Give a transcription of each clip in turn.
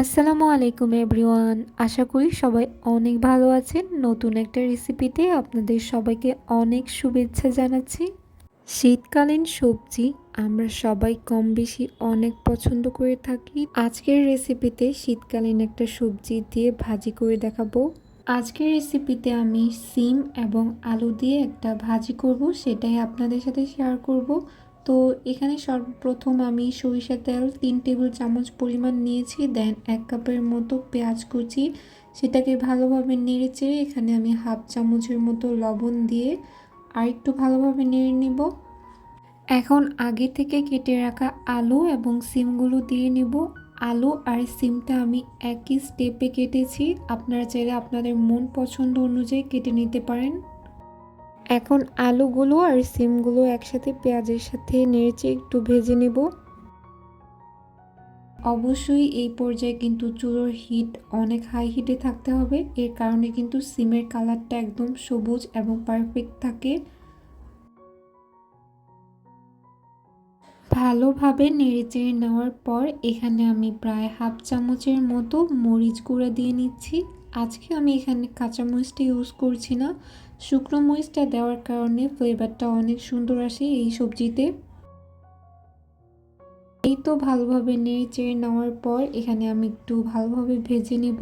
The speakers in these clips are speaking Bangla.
আসসালামু আলাইকুম এভরিওয়ান। আশা করি সবাই অনেক ভালো আছেন। নতুন একটা রেসিপিতে আপনাদের সবাইকে অনেক শুভেচ্ছা জানাচ্ছি। শীতকালীন সবজি আমরা সবাই কম বেশি অনেক পছন্দ করে থাকি। আজকের রেসিপিতে শীতকালীন একটা সবজি দিয়ে ভাজি করে দেখাবো। আজকের রেসিপিতে আমি সিম এবং আলু দিয়ে একটা ভাজি করব, সেটাই আপনাদের সাথে শেয়ার করব। তো এখানে সর্বপ্রথম আমি সরিষার তেল তিন টেবিল চামচ পরিমাণ নিয়েছি দেন এক কাপের মতো পেঁয়াজ কুচি। সেটাকে ভালোভাবে নেড়ে চেড়ে এখানে আমি হাফ চামচের মতো লবণ দিয়ে আর একটু ভালোভাবে নেড়ে নিব। এখন আগে থেকে কেটে রাখা আলু এবং সিমগুলো দিয়ে নিব। আলু আর সিমটা আমি একই স্টেপে কেটেছি। আপনারা চাইলে আপনাদের মন পছন্দ অনুযায়ী কেটে নিতে পারেন। এখন আলুগুলো আর সিমগুলো একসাথে পেঁয়াজের সাথে নেড়েচে একটু ভেজে নেব। অবশ্যই এই পর্যায়ে কিন্তু চুলোর হিট অনেক হাই হিটে থাকতে হবে। এর কারণে কিন্তু সিমের কালারটা একদম সবুজ এবং পারফেক্ট থাকে। ভালোভাবে নেড়েচেড়ে নেওয়ার পর এখানে আমি প্রায় হাফ চামচের মতো মরিচ গুঁড়া দিয়ে নিচ্ছি। আজকে আমি এখানে কাঁচা কাঁচামরিচটা ইউজ করছি না। শুকনো মরিচটা দেওয়ার কারণে ফ্লেভারটা অনেক সুন্দর আসে এই সবজিতে। এই তো ভালোভাবে নেড়ে চেড়ে নেওয়ার পর এখানে আমি একটু ভালোভাবে ভেজে নেব।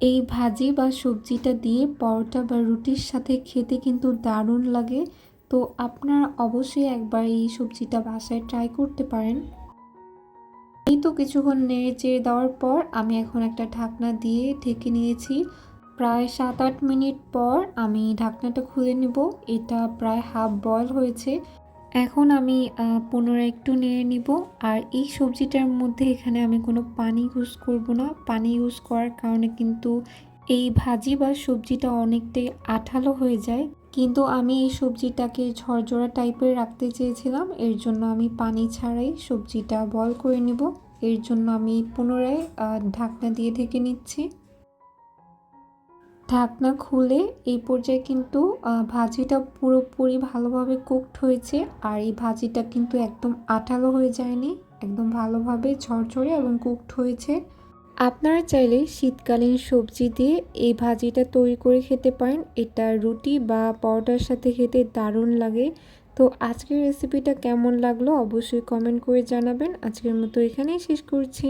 এই ভাজি বা সবজিটা দিয়ে পরোটা বা রুটির সাথে খেতে কিন্তু দারুণ লাগে। তো আপনারা অবশ্যই একবার এই সবজিটা বাসায় ট্রাই করতে পারেন। এই তো কিছুক্ষণ নেড়ে চেড়ে দেওয়ার পর আমি এখন একটা ঢাকনা দিয়ে ঢেকে নিয়েছি। প্রায় সাত আট মিনিট পর আমি ঢাকনাটা খুলে নেব। এটা প্রায় হাফ বয়ল হয়েছে। এখন আমি পুনরায় একটু নেড়ে নিব। আর এই সবজিটার মধ্যে এখানে আমি কোনো পানি ইউজ করব না। পানি ইউজ করার কারণে কিন্তু এই ভাজি বা সবজিটা অনেকটাই আঠালো হয়ে যায়। কিন্তু আমি এই সবজিটাকে ঝরঝরা টাইপের রাখতে চেয়েছিলাম। এর জন্য আমি পানি ছাড়াই সবজিটা বল করে নিব। এর জন্য আমি পুনরায় ঢাকনা দিয়ে ঢেকে নিচ্ছি। ঢাকনা খুলে এই পর্যায়ে কিন্তু ভাজিটা পুরোপুরি ভালোভাবে কুকড হয়েছে। আর এই ভাজিটা কিন্তু একদম আঠালো হয়ে যায়নি। একদম ভালোভাবে ঝরঝরে এবং কুকড হয়েছে। আপনারা চাইলে শীতকালীন সবজি দিয়ে এই ভাজিটা তৈরি করে খেতে পারেন। এটা রুটি বা পরোটার সাথে খেতে দারুণ লাগে। তো আজকের রেসিপিটা কেমন লাগল অবশ্যই কমেন্ট করে জানাবেন। আজকের মতো এখানেই শেষ করছি।